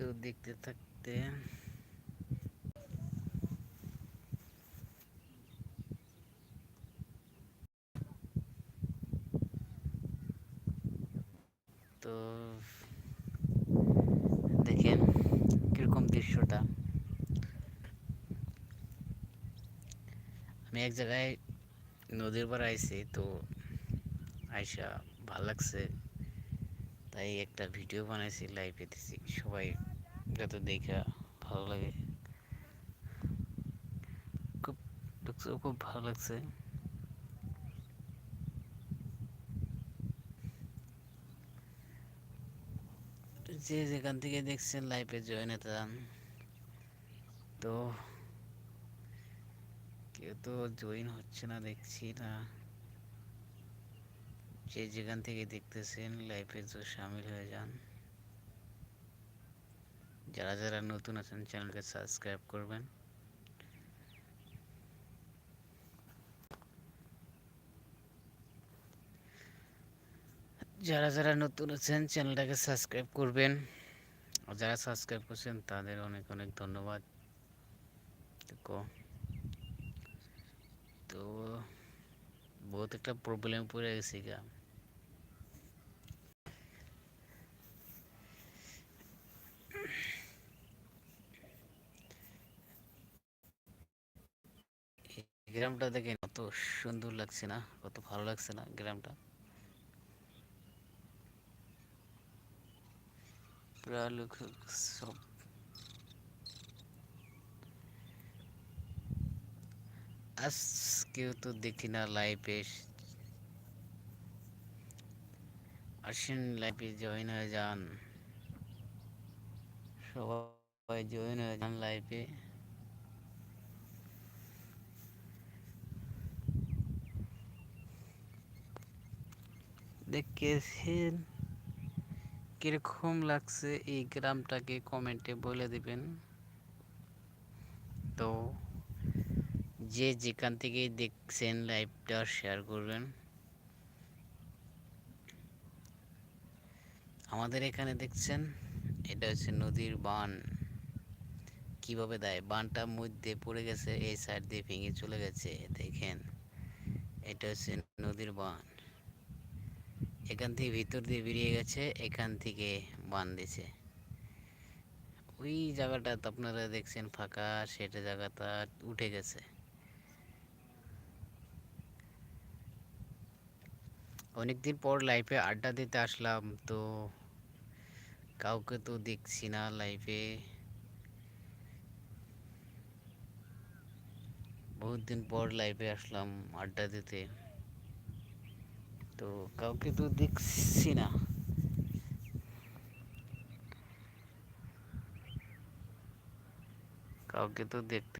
তো দেখতে থাকতে তো দেখেন কীরকম দৃশ্যটা আমি এক জায়গায় নদীর পাড়ে আইছি তো আইসা ভালো লাগছে তাই একটা ভিডিও বানাইছি লাইভে দিছি সবাই যাতে দেখা ভালো লাগে। খুব খুব ভালো লাগছে। যে যেখান থেকে দেখছেন লাইভে জয়েন হতে যান তো কেউ তো জয়েন হচ্ছে না, দেখছি না। যে যেখান থেকে দেখতেছেন লাইভে তো সামিল হয়ে যান। যারা যারা নতুন আছেন চ্যানেলকে সাবস্ক্রাইব করবেন। যারা যারা নতুন আছেন চ্যানেলটাকে সাবস্ক্রাইব করবেন। আর যারা সাবস্ক্রাইব করছেন তাদের অনেক অনেক ধন্যবাদ। তো, বহুত একটা প্রবলেম পড়ে গেছি গা এই গ্রামটা দেখে কত সুন্দর লাগছে না, কত ভালো লাগছে না গ্রামটা। আজকেও তো দেখি না লাইভে আসেন লাইফে জয়েন হয়ে যান। সবাই জয়েন হয়ে যান লাইভে দেখেছেন কীরকম লাগছে এই গ্রামটাকে কমেন্টে বলে দিবেন। তো যে যেখান থেকে দেখছেন লাইভটা শেয়ার করবেন। আমাদের এখানে দেখছেন, এটা হচ্ছে নদীর বান। কীভাবে দেয়? বানটা মধ্যে পড়ে গেছে, এই সাইড দিয়ে ভেঙে চলে গেছে, দেখেন। এটা হচ্ছে নদীর বান। এখান থেকে ভিতর দিয়ে বেরিয়ে গেছে, এখান থেকে বান দিছে। ওই জায়গাটা তো আপনারা দেখছেন ফাঁকা, সেটা জায়গাটা উঠে গেছে। অনেকদিন পর লাইফে আড্ডা দিতে আসলাম, তো কাউকে তো দেখছি না লাইফে বহুত দিন পর লাইফে আসলাম আড্ডা দিতে। তো কাউকে তো দেখছি না। কাউকে তো দেখতে